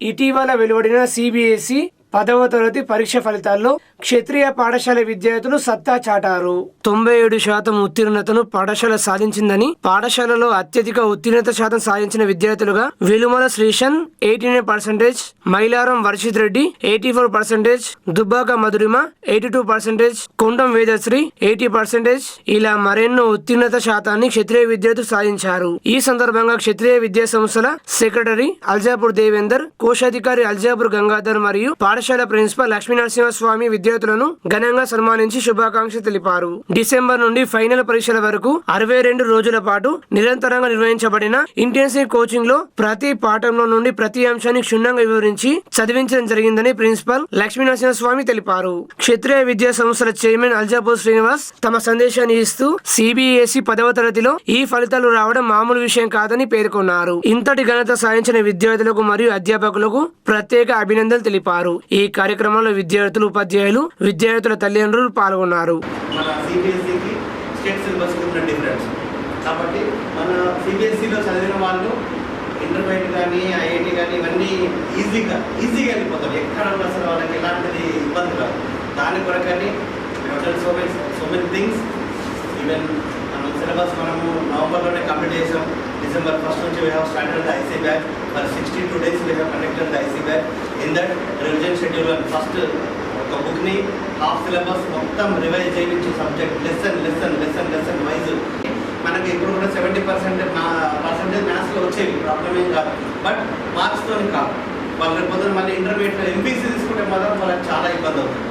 ఇటీవల వెలువడిన సిబిఎస్ఈ పదవ తరగతి పరీక్ష ఫలితాల్లో క్షత్రియ పాఠశాల విద్యార్థులు సత్తా చాటారు. తొంభై ఏడు శాతం ఉత్తీర్ణతను పాఠశాల సాధించిందని పాఠశాలలో అత్యధిక ఉత్తీర్ణత శాతం సాధించిన విద్యార్థులుగా Velumala Srishan eighty nine percentage Mailaram Varshith Reddy eighty four percentage Dubbaka Madhurima eighty two percentage Kondam Vedasri eighty percentage ఇలా మరెన్నో ఉత్తీర్ణత శాతాన్ని క్షత్రియ విద్యార్థులు సాధించారు. ఈ సందర్భంగా క్షత్రియ విద్యా సంస్థల సెక్రటరీ అల్జాపూర్ దేవేందర్ కోశాధికారి అల్జాపూర్ గంగాధర్ మరియు పాఠ పాఠశాల ప్రిన్సిపల్ లక్ష్మీనరసింహస్వామి విద్యార్థులను ఘనంగా సన్మానించి శుభాకాంక్షలు తెలిపారు. డిసెంబర్ నుండి ఫైనల్ పరీక్షల వరకు అరవై రెండు రోజుల పాటు నిరంతరంగా నిర్వహించబడిన ఇంటెన్సివ్ కోచింగ్లో ప్రతి పాఠంలో నుండి ప్రతి అంశాన్ని క్షుణ్ణంగా వివరించి చదివించడం జరిగిందని ప్రిన్సిపల్ లక్ష్మీనరసింహస్వామి తెలిపారు. క్షత్రియ విద్యా సంస్థల చైర్మన్ అల్జాపూర్ శ్రీనివాస్ తమ సందేశాన్ని ఇస్తూ సిబిఎస్ఈ పదవ తరగతిలో ఈ ఫలితాలు రావడం మామూలు విషయం కాదని పేర్కొన్నారు. ఇంతటి ఘనత సాధించిన విద్యార్థులకు మరియు అధ్యాపకులకు ప్రత్యేక అభినందనలు తెలిపారు. ఈ కార్యక్రమంలో విద్యార్థులు ఉపాధ్యాయులు విద్యార్థుల తల్లిదండ్రులు పాల్గొన్నారు. మన సిబిఎస్ఈకి స్టేట్ సిలబస్కి ఉన్న డిఫరెన్స్ కాబట్టి మన సిబిఎస్ఈలో చదివిన వాళ్ళు ఇంటర్మీడియట్ కానీ ఐఐటి కానీ ఇవన్నీ ఈజీగా ఈజీగా వెళ్ళిపోతారు. ఎక్కడ ఉన్నా అసలు వాళ్ళకి ఎలాంటిది ఇబ్బంది కాదు దాని కొరకని so many so many things even మనం సిలబస్ మనము నవంబర్లోనే కంప్లీట్ చేసాం. డిసెంబర్ ఫస్ట్ నుంచి we have started IC back for sixty two days we have conducted the IC back in that revision schedule అని ఫస్ట్ ఒక బుక్ని హాఫ్ సిలబస్ మొత్తం revise చేయించి subject lesson lesson lesson lesson wise మనకి ఇప్పుడు కూడా seventy percent నా percentage మ్యాథ్స్లో వచ్చేవి ప్రాబ్లం ఏం కాదు. బట్ మార్క్స్తో కాదు. వాళ్ళు రేపు పొద్దున మళ్ళీ ఇంటర్మీడియట్లో ఎంపీసీ తీసుకుంటే మాత్రం వాళ్ళకి చాలా ఇబ్బంది అవుతుంది.